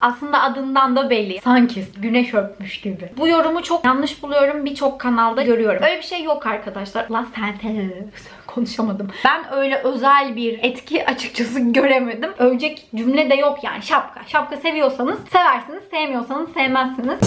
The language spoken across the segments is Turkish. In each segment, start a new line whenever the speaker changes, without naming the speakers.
Aslında adından da belli. Sanki güneş öpmüş gibi. Bu yorumu çok yanlış buluyorum. Birçok kanalda görüyorum. Öyle bir şey yok arkadaşlar. La sentez. Konuşamadım. Ben öyle özel bir etki açıkçası göremedim. Övecek cümle de yok yani. Şapka. Şapka seviyorsanız seversiniz. Sevmiyorsanız sevmezsiniz.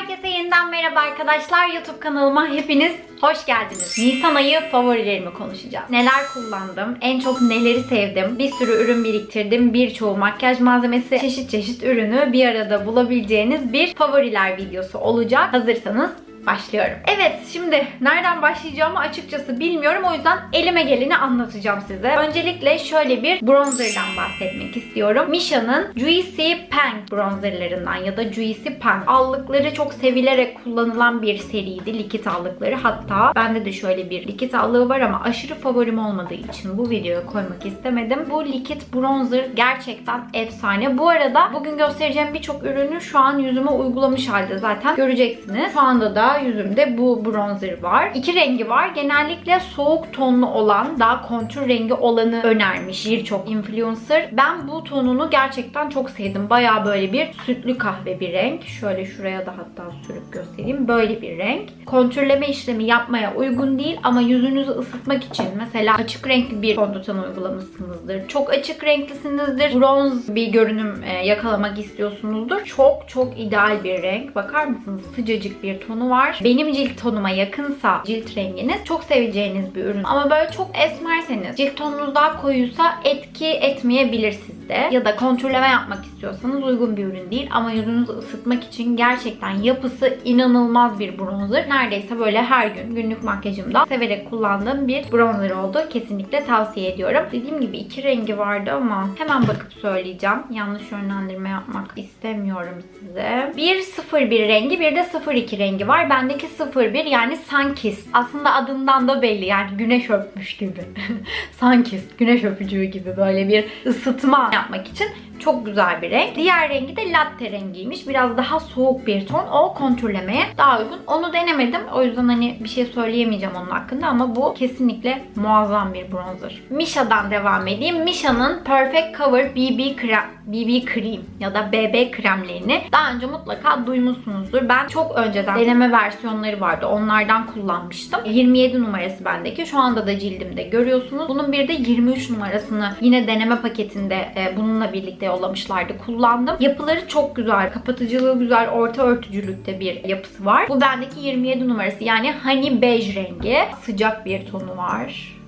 Herkese yeniden merhaba arkadaşlar. YouTube kanalıma hepiniz hoş geldiniz. Nisan ayı favorilerimi konuşacağız. Neler kullandım, en çok neleri sevdim, bir sürü ürün biriktirdim, birçoğu makyaj malzemesi, çeşit çeşit ürünü bir arada bulabileceğiniz bir favoriler videosu olacak. Hazırsanız başlıyorum. Evet şimdi nereden başlayacağımı açıkçası bilmiyorum. O yüzden elime geleni anlatacağım size. Öncelikle şöyle bir bronzerdan bahsetmek istiyorum. Misha'nın Juicy Pink bronzerlarından ya da Juicy Pink. Allıkları çok sevilerek kullanılan bir seriydi. Likit allıkları. Hatta bende de şöyle bir likit allığı var ama aşırı favorim olmadığı için bu videoya koymak istemedim. Bu likit bronzer gerçekten efsane. Bu arada bugün göstereceğim birçok ürünü şu an yüzüme uygulamış halde zaten göreceksiniz. Şu anda da yüzümde bu bronzer var. İki rengi var. Genellikle soğuk tonlu olan, daha kontür rengi olanı önermiş birçok influencer. Ben bu tonunu gerçekten çok sevdim. Baya böyle bir sütlü kahve bir renk. Şöyle şuraya da hatta sürüp göstereyim. Böyle bir renk. Kontürleme işlemi yapmaya uygun değil ama yüzünüzü ısıtmak için mesela açık renkli bir fondöten uygulamışsınızdır. Çok açık renklisinizdir. Bronz bir görünüm e, yakalamak istiyorsunuzdur. Çok çok ideal bir renk. Bakar mısınız? Sıcacık bir tonu var. Benim cilt tonuma yakınsa cilt renginiz çok seveceğiniz bir ürün. Ama böyle çok esmerseniz, cilt tonunuz daha koyuysa etki etmeyebilir sizde. Ya da kontürleme yapmak istiyorsanız uygun bir ürün değil. Ama yüzünüzü ısıtmak için gerçekten yapısı inanılmaz bir bronzer. Neredeyse böyle her gün günlük makyajımda severek kullandığım bir bronzer oldu. Kesinlikle tavsiye ediyorum. Dediğim gibi iki rengi vardı ama hemen bakıp söyleyeceğim. Yanlış yönlendirme yapmak istemiyorum size. Bir 01 rengi bir de 02 rengi var. Bendeki 01 yani Sunkissed. Aslında adından da belli yani güneş öpmüş gibi. Sunkissed güneş öpücüğü gibi böyle bir ısıtma yapmak için çok güzel bir renk. Diğer rengi de latte rengiymiş. Biraz daha soğuk bir ton. O kontürlemeye daha uygun. Onu denemedim. O yüzden hani bir şey söyleyemeyeceğim onun hakkında ama bu kesinlikle muazzam bir bronzer. Misha'dan devam edeyim. Misha'nın Perfect Cover BB krem, BB krem ya da BB kremlerini daha önce mutlaka duymuşsunuzdur. Ben çok önceden deneme versiyonları vardı. Onlardan kullanmıştım. 27 numarası bendeki. Şu anda da cildimde görüyorsunuz. Bunun bir de 23 numarasını yine deneme paketinde e, bununla birlikte yollamışlardı. Kullandım. Yapıları çok güzel. Kapatıcılığı güzel. Orta örtücülükte bir yapısı var. Bu bendeki 27 numarası. Yani honey beige rengi. Sıcak bir tonu var.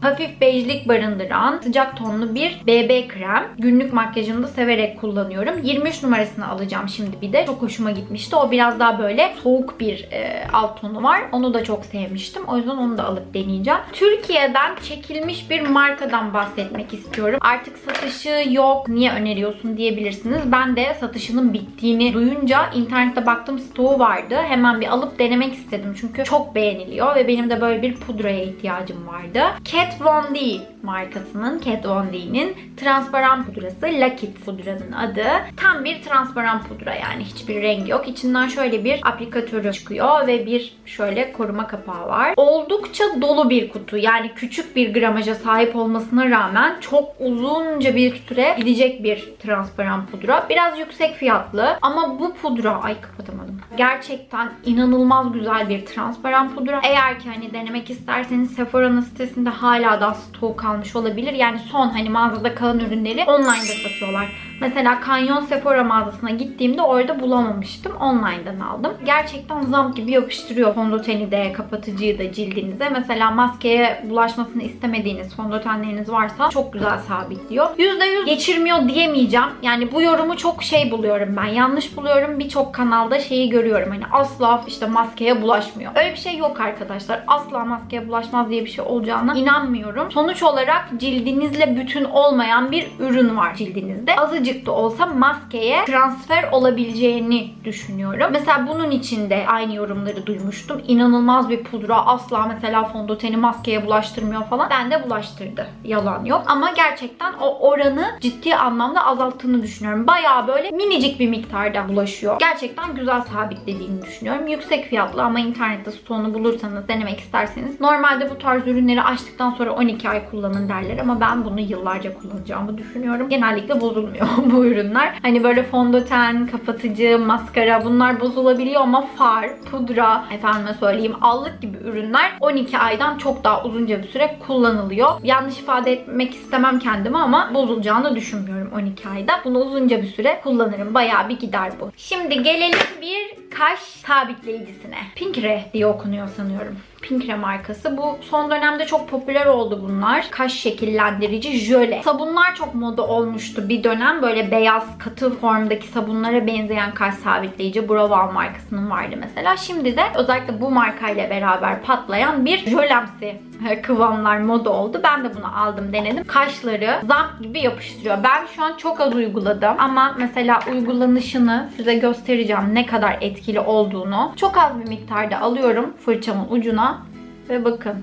Hafif bejlik barındıran sıcak tonlu bir BB krem. Günlük makyajımda severek kullanıyorum. 23 numarasını alacağım şimdi bir de. Çok hoşuma gitmişti. O biraz daha böyle soğuk bir e, alt tonu var. Onu da çok sevmiştim. O yüzden onu da alıp deneyeceğim. Türkiye'den çekilmiş bir markadan bahsetmek istiyorum. Artık satışı yok. Niye öneriyorsun diyebilirsiniz. Ben de satışının bittiğini duyunca internette baktım stoğu vardı. Hemen bir alıp denemek istedim. Çünkü çok beğeniliyor ve benim de böyle bir pudraya ihtiyacım vardı. Kat Von D markasının Kat Von D'nin transparan pudrası Lakit pudranın adı. Tam bir transparan pudra yani hiçbir rengi yok. İçinden şöyle bir aplikatörü çıkıyor ve bir şöyle koruma kapağı var. Oldukça dolu bir kutu. Yani küçük bir gramaja sahip olmasına rağmen çok uzunca bir süre gidecek bir transparan pudra. Biraz yüksek fiyatlı ama bu pudra ay kapatamadım. Gerçekten inanılmaz güzel bir transparan pudra. Eğer ki hani denemek isterseniz Sephora'nın sitesinde hala da stok kalmış olabilir. Yani son hani mağazada kalan ürünleri online'da satıyorlar. Mesela Canyon Sephora mağazasına gittiğimde orada bulamamıştım. Online'dan aldım. Gerçekten zam gibi yapıştırıyor fondöteni de, kapatıcıyı da cildinize. Mesela maskeye bulaşmasını istemediğiniz fondötenleriniz varsa çok güzel sabitliyor. %100 geçirmiyor diyemeyeceğim. Yani bu yorumu çok şey buluyorum ben. Yanlış buluyorum. Birçok kanalda şeyi görüyorum. Hani asla işte maskeye bulaşmıyor. Öyle bir şey yok arkadaşlar. Asla maskeye bulaşmaz diye bir şey olacağına inanmıyorum. Sonuç olarak cildinizle bütün olmayan bir ürün var cildinizde. Azıcık da olsa maskeye transfer olabileceğini düşünüyorum. Mesela bunun için de aynı yorumları duymuştum. İnanılmaz bir pudra. Asla mesela fondöteni maskeye bulaştırmıyor falan. Ben de bulaştırdı. Yalan yok. Ama gerçekten o oranı ciddi anlamda azalttığını düşünüyorum. Bayağı böyle minicik bir miktarda bulaşıyor. Gerçekten güzel sabitlediğini düşünüyorum. Yüksek fiyatlı ama internette stoğunu bulursanız, denemek isterseniz. Normalde bu tarz ürünleri açtıktan sonra 12 ay kullanın derler ama ben bunu yıllarca kullanacağımı düşünüyorum. Genellikle bozulmuyor. bu ürünler. Hani böyle fondöten, kapatıcı, maskara bunlar bozulabiliyor ama far, pudra, efendime söyleyeyim allık gibi ürünler 12 aydan çok daha uzunca bir süre kullanılıyor. Yanlış ifade etmek istemem kendimi ama bozulacağını düşünmüyorum 12 ayda. Bunu uzunca bir süre kullanırım. Bayağı bir gider bu. Şimdi gelelim bir kaş sabitleyicisine. Pinkre diye okunuyor sanıyorum. Pinkre markası. Bu son dönemde çok popüler oldu bunlar. Kaş şekillendirici jöle. Sabunlar çok moda olmuştu bir dönem. Böyle beyaz katı formdaki sabunlara benzeyen kaş sabitleyici Broval markasının vardı mesela. Şimdi de özellikle bu markayla beraber patlayan bir jölemsi kıvamlar moda oldu. Ben de bunu aldım denedim. Kaşları zamp gibi yapıştırıyor. Ben şu an çok az uyguladım ama mesela uygulanışını size göstereceğim ne kadar etkili olduğunu. Çok az bir miktarda alıyorum fırçamın ucuna ve bakın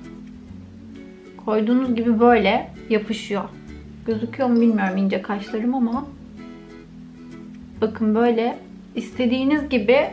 koyduğunuz gibi böyle yapışıyor. Gözüküyor mu bilmiyorum ince kaşlarım ama bakın böyle istediğiniz gibi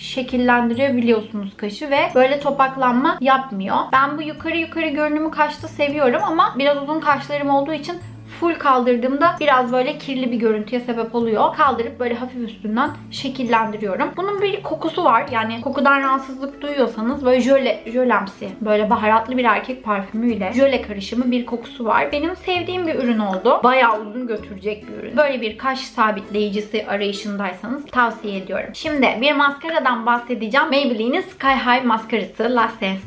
şekillendirebiliyorsunuz kaşı ve böyle topaklanma yapmıyor. Ben bu yukarı yukarı görünümü kaşta seviyorum ama biraz uzun kaşlarım olduğu için full kaldırdığımda biraz böyle kirli bir görüntüye sebep oluyor. Kaldırıp böyle hafif üstünden şekillendiriyorum. Bunun bir kokusu var. Yani kokudan rahatsızlık duyuyorsanız böyle jöle, jölemsi, böyle baharatlı bir erkek parfümüyle jöle karışımı bir kokusu var. Benim sevdiğim bir ürün oldu. Bayağı uzun götürecek bir ürün. Böyle bir kaş sabitleyicisi arayışındaysanız tavsiye ediyorum. Şimdi bir maskaradan bahsedeceğim. Maybelline'in Sky High maskarası La Sense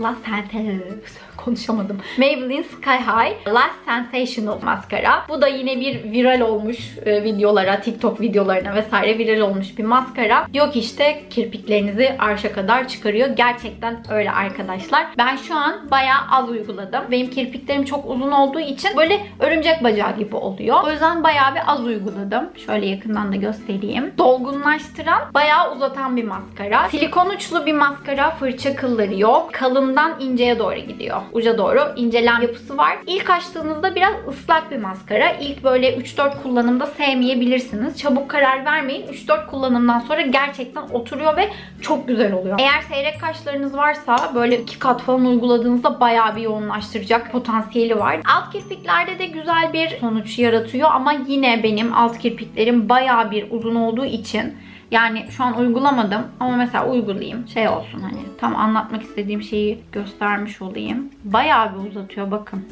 La Sense konuşamadım. Maybelline Sky High Last Sensational maskara. Bu da yine bir viral olmuş e, videolara, TikTok videolarına vesaire viral olmuş bir maskara. Yok işte kirpiklerinizi arşa kadar çıkarıyor. Gerçekten öyle arkadaşlar. Ben şu an bayağı az uyguladım. Benim kirpiklerim çok uzun olduğu için böyle örümcek bacağı gibi oluyor. O yüzden bayağı bir az uyguladım. Şöyle yakından da göstereyim. Dolgunlaştıran, bayağı uzatan bir maskara. Silikon uçlu bir maskara. Fırça kılları yok. Kalından inceye doğru gidiyor uca doğru incelem yapısı var. İlk açtığınızda biraz ıslak bir maskara. İlk böyle 3-4 kullanımda sevmeyebilirsiniz. Çabuk karar vermeyin. 3-4 kullanımdan sonra gerçekten oturuyor ve çok güzel oluyor. Eğer seyrek kaşlarınız varsa böyle iki kat falan uyguladığınızda bayağı bir yoğunlaştıracak potansiyeli var. Alt kirpiklerde de güzel bir sonuç yaratıyor ama yine benim alt kirpiklerim bayağı bir uzun olduğu için yani şu an uygulamadım ama mesela uygulayayım. Şey olsun hani tam anlatmak istediğim şeyi göstermiş olayım. Bayağı bir uzatıyor bakın.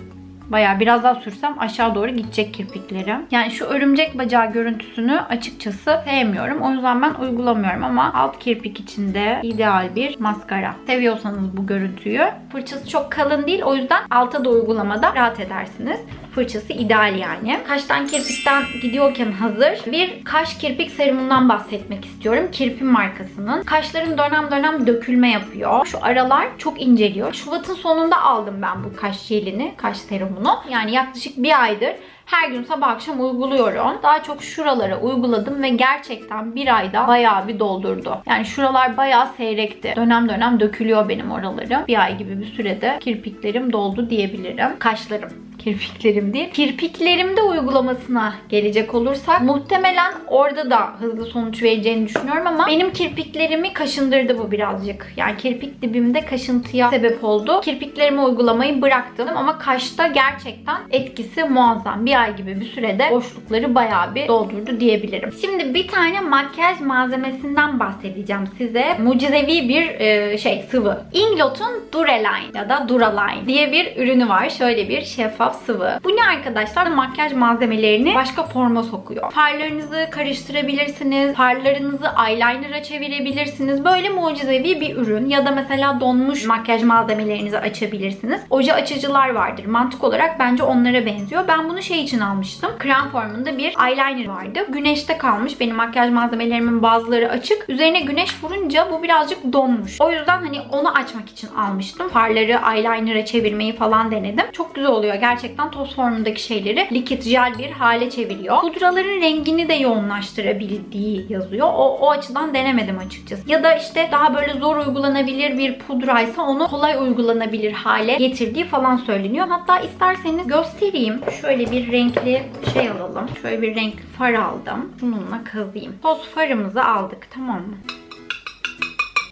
Bayağı biraz daha sürsem aşağı doğru gidecek kirpiklerim. Yani şu örümcek bacağı görüntüsünü açıkçası sevmiyorum. O yüzden ben uygulamıyorum ama alt kirpik içinde ideal bir maskara. Seviyorsanız bu görüntüyü. Fırçası çok kalın değil. O yüzden alta da uygulamada rahat edersiniz. Fırçası ideal yani. Kaştan kirpikten gidiyorken hazır bir kaş kirpik serumundan bahsetmek istiyorum. Kirpin markasının. Kaşların dönem dönem dökülme yapıyor. Şu aralar çok inceliyor. Şubat'ın sonunda aldım ben bu kaş jelini, kaş serumunu. Yani yaklaşık bir aydır her gün sabah akşam uyguluyorum. Daha çok şuralara uyguladım ve gerçekten bir ayda bayağı bir doldurdu. Yani şuralar bayağı seyrekti. Dönem dönem dökülüyor benim oralarım. Bir ay gibi bir sürede kirpiklerim doldu diyebilirim. Kaşlarım kirpiklerim değil. Kirpiklerimde uygulamasına gelecek olursak muhtemelen orada da hızlı sonuç vereceğini düşünüyorum ama benim kirpiklerimi kaşındırdı bu birazcık. Yani kirpik dibimde kaşıntıya sebep oldu. Kirpiklerime uygulamayı bıraktım ama kaşta gerçekten etkisi muazzam. Bir ay gibi bir sürede boşlukları bayağı bir doldurdu diyebilirim. Şimdi bir tane makyaj malzemesinden bahsedeceğim size. Mucizevi bir e, şey sıvı. Inglot'un Duraline ya da Duraline diye bir ürünü var. Şöyle bir şeffaf sıvı. Bu ne arkadaşlar? Makyaj malzemelerini başka forma sokuyor. Farlarınızı karıştırabilirsiniz. Farlarınızı eyeliner'a çevirebilirsiniz. Böyle mucizevi bir ürün. Ya da mesela donmuş makyaj malzemelerinizi açabilirsiniz. Oje açıcılar vardır. Mantık olarak bence onlara benziyor. Ben bunu şey için almıştım. Krem formunda bir eyeliner vardı. Güneşte kalmış. Benim makyaj malzemelerimin bazıları açık. Üzerine güneş vurunca bu birazcık donmuş. O yüzden hani onu açmak için almıştım. Farları eyeliner'a çevirmeyi falan denedim. Çok güzel oluyor. Gerçekten toz formundaki şeyleri likit jel bir hale çeviriyor. Pudraların rengini de yoğunlaştırabildiği yazıyor. O, o açıdan denemedim açıkçası. Ya da işte daha böyle zor uygulanabilir bir pudraysa onu kolay uygulanabilir hale getirdiği falan söyleniyor. Hatta isterseniz göstereyim. Şöyle bir renkli şey alalım. Şöyle bir renkli far aldım. Bununla kazıyım. Toz farımızı aldık tamam mı?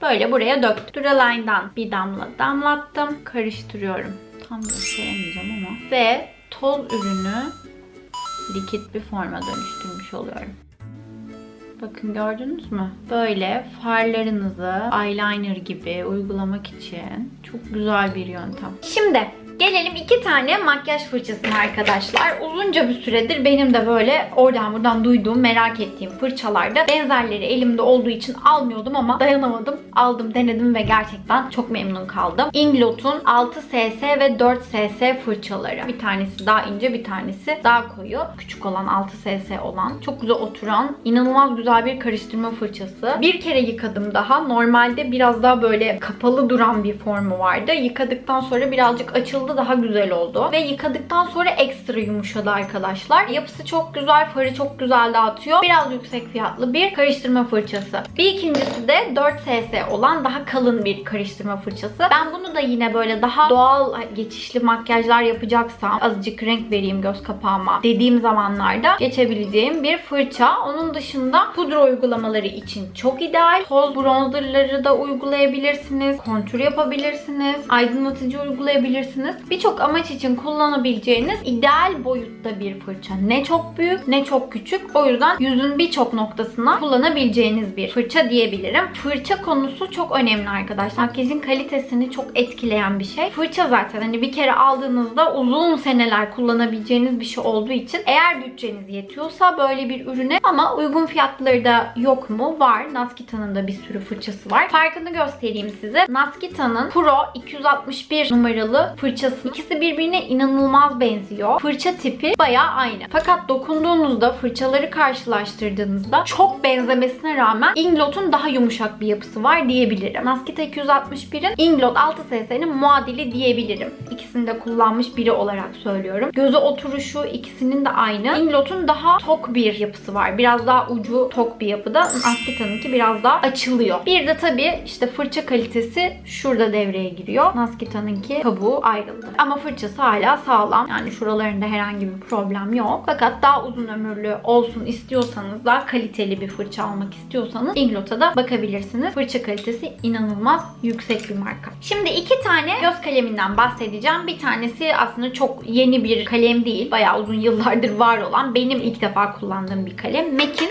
Böyle buraya döktüm. Duraline'dan bir damla damlattım. Karıştırıyorum. Tam gösteremeyeceğim ama. Ve toz ürünü likit bir forma dönüştürmüş oluyorum. Bakın gördünüz mü? Böyle farlarınızı eyeliner gibi uygulamak için çok güzel bir yöntem. Şimdi gelelim iki tane makyaj fırçasına arkadaşlar. Uzunca bir süredir benim de böyle oradan buradan duyduğum, merak ettiğim fırçalarda benzerleri elimde olduğu için almıyordum ama dayanamadım. Aldım, denedim ve gerçekten çok memnun kaldım. Inglot'un 6SS ve 4SS fırçaları. Bir tanesi daha ince, bir tanesi daha koyu. Küçük olan 6SS olan. Çok güzel oturan, inanılmaz güzel bir karıştırma fırçası. Bir kere yıkadım daha. Normalde biraz daha böyle kapalı duran bir formu vardı. Yıkadıktan sonra birazcık açıldı, daha güzel oldu. Ve yıkadıktan sonra ekstra yumuşadı arkadaşlar. Yapısı çok güzel, farı çok güzel dağıtıyor. Biraz yüksek fiyatlı bir karıştırma fırçası. Bir ikincisi de 4SS olan daha kalın bir karıştırma fırçası. Ben bunu da yine böyle daha doğal geçişli makyajlar yapacaksam azıcık renk vereyim göz kapağıma dediğim zamanlarda geçebileceğim bir fırça. Onun dışında pudra uygulamaları için çok ideal. Toz bronzerları da uygulayabilirsiniz. Kontür yapabilirsiniz. Aydınlatıcı uygulayabilirsiniz. Birçok amaç için kullanabileceğiniz ideal boyutta bir fırça. Ne çok büyük ne çok küçük. O yüzden yüzün birçok noktasına kullanabileceğiniz bir fırça diyebilirim. Fırça konusu çok önemli arkadaşlar. Makyajın kalitesini çok etkileyen bir şey. Fırça zaten hani bir kere aldığınızda uzun seneler kullanabileceğiniz bir şey olduğu için eğer bütçeniz yetiyorsa böyle bir ürüne ama uygun fiyatları da yok mu? Var. Naskita'nın da bir sürü fırçası var. Farkını göstereyim size. Naskita'nın Pro 261 numaralı fırçası. İkisi birbirine inanılmaz benziyor. Fırça tipi bayağı aynı. Fakat dokunduğunuzda fırçaları karşılaştırdığınızda çok benzemesine rağmen Inglot'un daha yumuşak bir yapısı var diyebilirim. Naskita 261'in Inglot 6SS'nin muadili diyebilirim. İkisini de kullanmış biri olarak söylüyorum. Göze oturuşu ikisinin de aynı. Inglot'un daha tok bir yapısı var. Biraz daha ucu tok bir yapıda. Naskita'nınki biraz daha açılıyor. Bir de tabii işte fırça kalitesi şurada devreye giriyor. Naskita'nınki kabuğu ayrıldı. Ama fırçası hala sağlam. Yani şuralarında herhangi bir problem yok. Fakat daha uzun ömürlü olsun istiyorsanız, daha kaliteli bir fırça almak istiyorsanız Inglot'a da bakabilirsiniz. Fırça kalitesi inanılmaz yüksek bir marka. Şimdi iki tane göz kaleminden bahsedeceğim. Bir tanesi aslında çok yeni bir kalem değil. Bayağı uzun yıllardır var olan benim ilk defa kullandığım bir kalem. MAC'in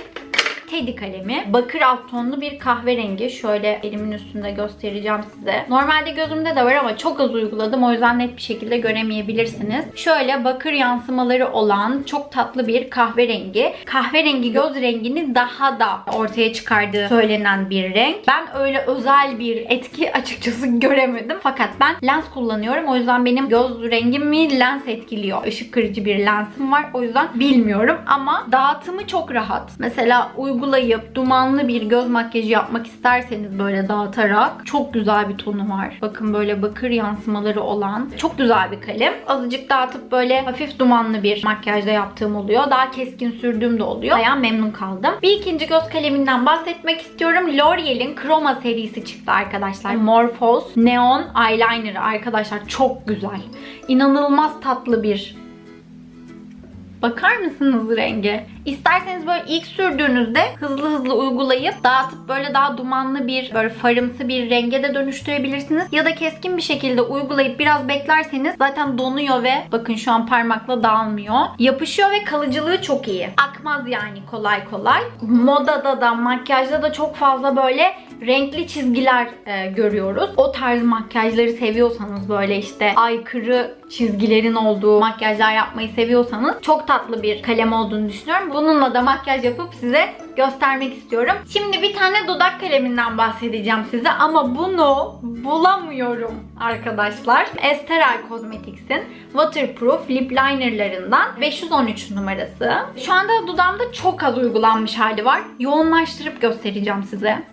Teddy kalemi. Bakır alt tonlu bir kahverengi. Şöyle elimin üstünde göstereceğim size. Normalde gözümde de var ama çok az uyguladım. O yüzden net bir şekilde göremeyebilirsiniz. Şöyle bakır yansımaları olan çok tatlı bir kahverengi. Kahverengi göz rengini daha da ortaya çıkardığı söylenen bir renk. Ben öyle özel bir etki açıkçası göremedim. Fakat ben lens kullanıyorum. O yüzden benim göz rengimi lens etkiliyor. Işık kırıcı bir lensim var. O yüzden bilmiyorum ama dağıtımı çok rahat. Mesela uygulayıp dumanlı bir göz makyajı yapmak isterseniz böyle dağıtarak çok güzel bir tonu var. Bakın böyle bakır yansımaları olan çok güzel bir kalem. Azıcık dağıtıp böyle hafif dumanlı bir makyajda yaptığım oluyor. Daha keskin sürdüğüm de oluyor. Bayağı memnun kaldım. Bir ikinci göz kaleminden bahsetmek istiyorum. L'Oreal'in Chroma serisi çıktı arkadaşlar. Morphose Neon Eyeliner arkadaşlar çok güzel. İnanılmaz tatlı bir Bakar mısınız renge? İsterseniz böyle ilk sürdüğünüzde hızlı hızlı uygulayıp dağıtıp böyle daha dumanlı bir böyle farımsı bir renge de dönüştürebilirsiniz. Ya da keskin bir şekilde uygulayıp biraz beklerseniz zaten donuyor ve bakın şu an parmakla dağılmıyor. Yapışıyor ve kalıcılığı çok iyi. Akmaz yani kolay kolay. Modada da makyajda da çok fazla böyle renkli çizgiler e, görüyoruz. O tarz makyajları seviyorsanız böyle işte aykırı çizgilerin olduğu makyajlar yapmayı seviyorsanız çok tatlı bir kalem olduğunu düşünüyorum. Bununla da makyaj yapıp size göstermek istiyorum. Şimdi bir tane dudak kaleminden bahsedeceğim size ama bunu bulamıyorum arkadaşlar. Esteral Cosmetics'in Waterproof Lip Liner'larından 513 numarası. Şu anda dudağımda çok az uygulanmış hali var. Yoğunlaştırıp göstereceğim size.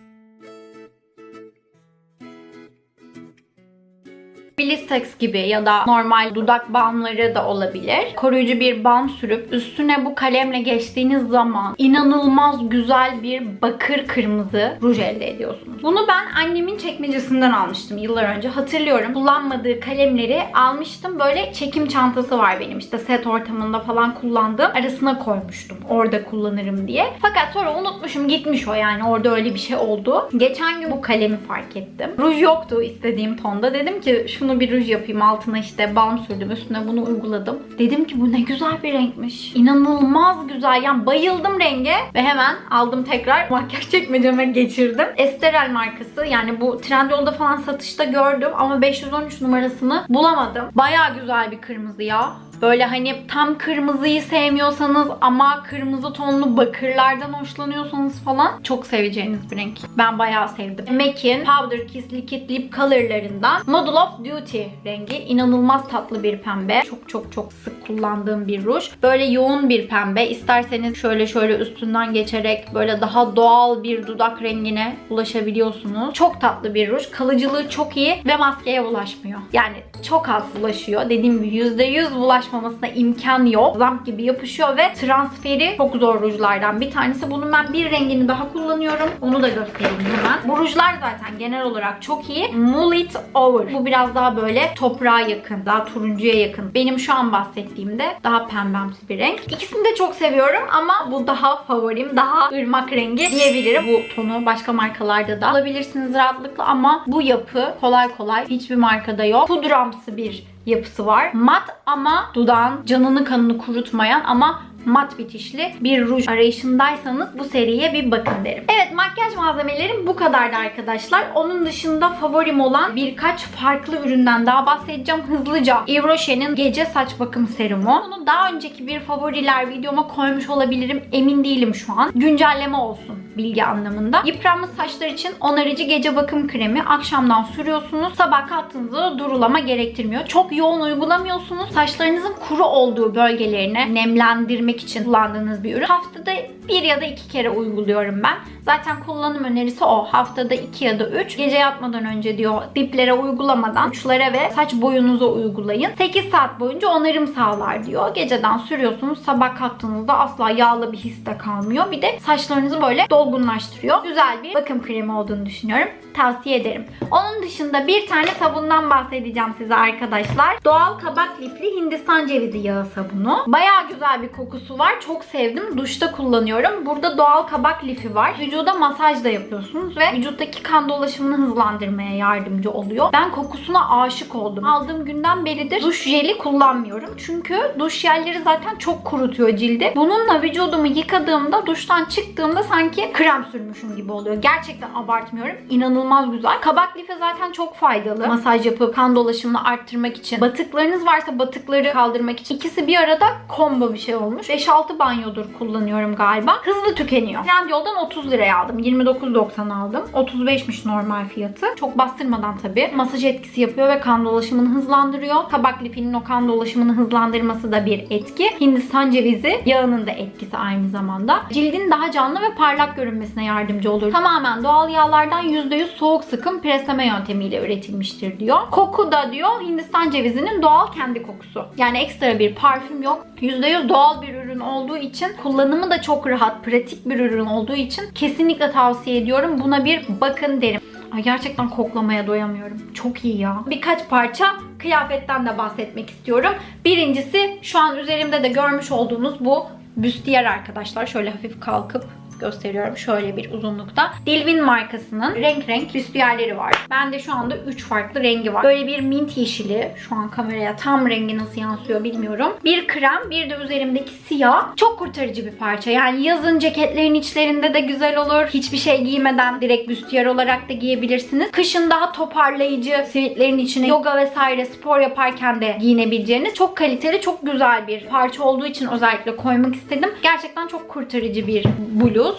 Blistex gibi ya da normal dudak balmları da olabilir. Koruyucu bir balm sürüp üstüne bu kalemle geçtiğiniz zaman inanılmaz güzel bir bakır kırmızı ruj elde ediyorsunuz. Bunu ben annemin çekmecesinden almıştım yıllar önce. Hatırlıyorum. Kullanmadığı kalemleri almıştım. Böyle çekim çantası var benim. İşte set ortamında falan kullandığım. Arasına koymuştum. Orada kullanırım diye. Fakat sonra unutmuşum gitmiş o yani. Orada öyle bir şey oldu. Geçen gün bu kalemi fark ettim. Ruj yoktu istediğim tonda. Dedim ki şunu bir ruj yapayım. Altına işte balm sürdüm. Üstüne bunu uyguladım. Dedim ki bu ne güzel bir renkmiş. İnanılmaz güzel. Yani bayıldım renge. Ve hemen aldım tekrar makyaj çekmeceme geçirdim. Esterel markası. Yani bu Trendyol'da falan satışta gördüm. Ama 513 numarasını bulamadım. Baya güzel bir kırmızı ya. Böyle hani tam kırmızıyı sevmiyorsanız ama kırmızı tonlu bakırlardan hoşlanıyorsanız falan çok seveceğiniz bir renk. Ben bayağı sevdim. MAC'in Powder Kiss Liquid Lip Color'larından Model of Duty rengi. İnanılmaz tatlı bir pembe. Çok çok çok sık kullandığım bir ruj. Böyle yoğun bir pembe. İsterseniz şöyle şöyle üstünden geçerek böyle daha doğal bir dudak rengine ulaşabiliyorsunuz. Çok tatlı bir ruj. Kalıcılığı çok iyi ve maskeye bulaşmıyor. Yani çok az bulaşıyor. Dediğim gibi %100 bulaşmamasına imkan yok. Zamp gibi yapışıyor ve transferi çok zor rujlardan bir tanesi. Bunun ben bir rengini daha kullanıyorum. Onu da göstereyim hemen. Bu rujlar zaten genel olarak çok iyi. Mull It Over. Bu biraz daha böyle toprağa yakın, daha turuncuya yakın. Benim şu an bahsettiğimde daha pembemsi bir renk. İkisini de çok seviyorum ama bu daha favorim. Daha ırmak rengi diyebilirim. Bu tonu başka markalarda da alabilirsiniz rahatlıkla ama bu yapı kolay kolay hiçbir markada yok. Pudramsı bir yapısı var. Mat ama dudağın canını kanını kurutmayan ama mat bitişli bir ruj arayışındaysanız bu seriye bir bakın derim. Evet makyaj malzemelerim bu kadardı arkadaşlar. Onun dışında favorim olan birkaç farklı üründen daha bahsedeceğim hızlıca. Yves Rocher'in gece saç bakım serumu. Bunu daha önceki bir favoriler videoma koymuş olabilirim. Emin değilim şu an. Güncelleme olsun bilgi anlamında. Yıpranmış saçlar için onarıcı gece bakım kremi akşamdan sürüyorsunuz. Sabah kalktığınızda da durulama gerektirmiyor. Çok yoğun uygulamıyorsunuz. Saçlarınızın kuru olduğu bölgelerine nemlendirmek için kullandığınız bir ürün. Haftada bir ya da iki kere uyguluyorum ben. Zaten kullanım önerisi o. Haftada iki ya da üç. Gece yatmadan önce diyor diplere uygulamadan uçlara ve saç boyunuza uygulayın. 8 saat boyunca onarım sağlar diyor. Geceden sürüyorsunuz. Sabah kalktığınızda asla yağlı bir his de kalmıyor. Bir de saçlarınızı böyle dolgunlaştırıyor. Güzel bir bakım kremi olduğunu düşünüyorum. Tavsiye ederim. Onun dışında bir tane sabundan bahsedeceğim size arkadaşlar. Doğal kabak lifli Hindistan cevizi yağı sabunu. Bayağı güzel bir kokusu var. Çok sevdim. Duşta kullanıyorum. Burada doğal kabak lifi var. Vücuda masaj da yapıyorsunuz ve vücuttaki kan dolaşımını hızlandırmaya yardımcı oluyor. Ben kokusuna aşık oldum. Aldığım günden beridir duş jeli kullanmıyorum. Çünkü duş jelleri zaten çok kurutuyor cildi. Bununla vücudumu yıkadığımda, duştan çıktığımda sanki krem sürmüşüm gibi oluyor. Gerçekten abartmıyorum. İnanılmaz güzel. Kabak lifi zaten çok faydalı. Masaj yapıp kan dolaşımını arttırmak için. Batıklarınız varsa batıkları kaldırmak için. İkisi bir arada combo bir şey olmuş. 5-6 banyodur kullanıyorum galiba. Hızlı tükeniyor. Trendyol'dan 30 liraya aldım. 29.90 aldım. 35'miş normal fiyatı. Çok bastırmadan tabii. Masaj etkisi yapıyor ve kan dolaşımını hızlandırıyor. Kabak lifinin o kan dolaşımını hızlandırması da bir etki. Hindistan cevizi yağının da etkisi aynı zamanda. Cildin daha canlı ve parlak görünmesine yardımcı olur. Tamamen doğal yağlardan %100 soğuk sıkım presleme yöntemiyle üretilmiştir diyor. Koku da diyor Hindistan cevizinin doğal kendi kokusu. Yani ekstra bir parfüm yok. %100 doğal bir ürün olduğu için kullanımı da çok rahat, pratik bir ürün olduğu için kesinlikle tavsiye ediyorum. Buna bir bakın derim. Ay gerçekten koklamaya doyamıyorum. Çok iyi ya. Birkaç parça kıyafetten de bahsetmek istiyorum. Birincisi şu an üzerimde de görmüş olduğunuz bu büstiyer arkadaşlar. Şöyle hafif kalkıp gösteriyorum. Şöyle bir uzunlukta. Dilvin markasının renk renk büstiyerleri var. Bende şu anda 3 farklı rengi var. Böyle bir mint yeşili. Şu an kameraya tam rengi nasıl yansıyor bilmiyorum. Bir krem, bir de üzerimdeki siyah. Çok kurtarıcı bir parça. Yani yazın ceketlerin içlerinde de güzel olur. Hiçbir şey giymeden direkt büstiyer olarak da giyebilirsiniz. Kışın daha toparlayıcı sivitlerin içine yoga vesaire spor yaparken de giyinebileceğiniz çok kaliteli, çok güzel bir parça olduğu için özellikle koymak istedim. Gerçekten çok kurtarıcı bir bluz.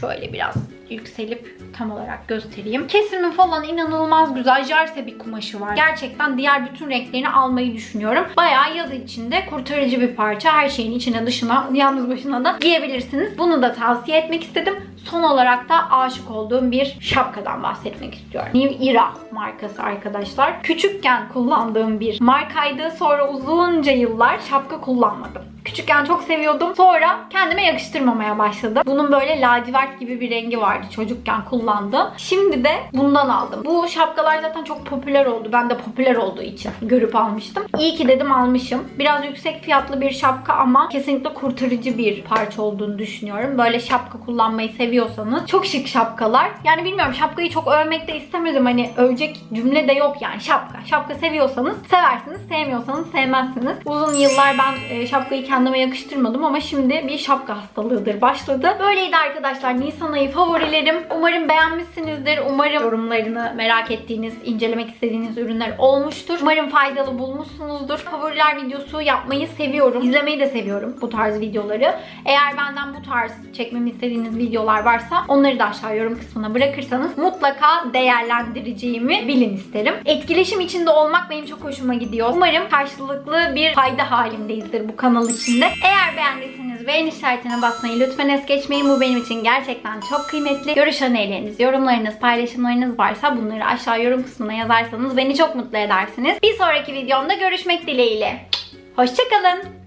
Şöyle biraz yükselip tam olarak göstereyim. Kesimi falan inanılmaz güzel. Jarse bir kumaşı var. Gerçekten diğer bütün renklerini almayı düşünüyorum. Bayağı yaz içinde kurtarıcı bir parça. Her şeyin içine dışına yalnız başına da giyebilirsiniz. Bunu da tavsiye etmek istedim. Son olarak da aşık olduğum bir şapkadan bahsetmek istiyorum. New Era markası arkadaşlar. Küçükken kullandığım bir markaydı. Sonra uzunca yıllar şapka kullanmadım. Küçükken çok seviyordum. Sonra kendime yakıştırmamaya başladım. Bunun böyle lacivert gibi bir rengi vardı çocukken kullandım. Şimdi de bundan aldım. Bu şapkalar zaten çok popüler oldu. Ben de popüler olduğu için görüp almıştım. İyi ki dedim almışım. Biraz yüksek fiyatlı bir şapka ama kesinlikle kurtarıcı bir parça olduğunu düşünüyorum. Böyle şapka kullanmayı seviyorsanız çok şık şapkalar. Yani bilmiyorum şapkayı çok övmek de istemedim. Hani övecek cümle de yok yani şapka. Şapka seviyorsanız seversiniz, sevmiyorsanız sevmezsiniz. Uzun yıllar ben e, şapkayı kendime yakıştırmadım ama şimdi bir şapka hastalığıdır başladı. Böyleydi arkadaşlar Nisan ayı favorilerim. Umarım beğenmişsinizdir. Umarım yorumlarını merak ettiğiniz, incelemek istediğiniz ürünler olmuştur. Umarım faydalı bulmuşsunuzdur. Favoriler videosu yapmayı seviyorum. İzlemeyi de seviyorum bu tarz videoları. Eğer benden bu tarz çekmemi istediğiniz videolar varsa onları da aşağı yorum kısmına bırakırsanız mutlaka değerlendireceğimi bilin isterim. Etkileşim içinde olmak benim çok hoşuma gidiyor. Umarım karşılıklı bir fayda halindeyizdir bu kanal içinde. Eğer beğendiyseniz beğen işaretine basmayı lütfen es geçmeyin. Bu benim için gerçekten çok kıymetli. Görüş önerileriniz, yorumlarınız, paylaşımlarınız varsa bunları aşağı yorum kısmına yazarsanız beni çok mutlu edersiniz. Bir sonraki videomda görüşmek dileğiyle. Hoşçakalın.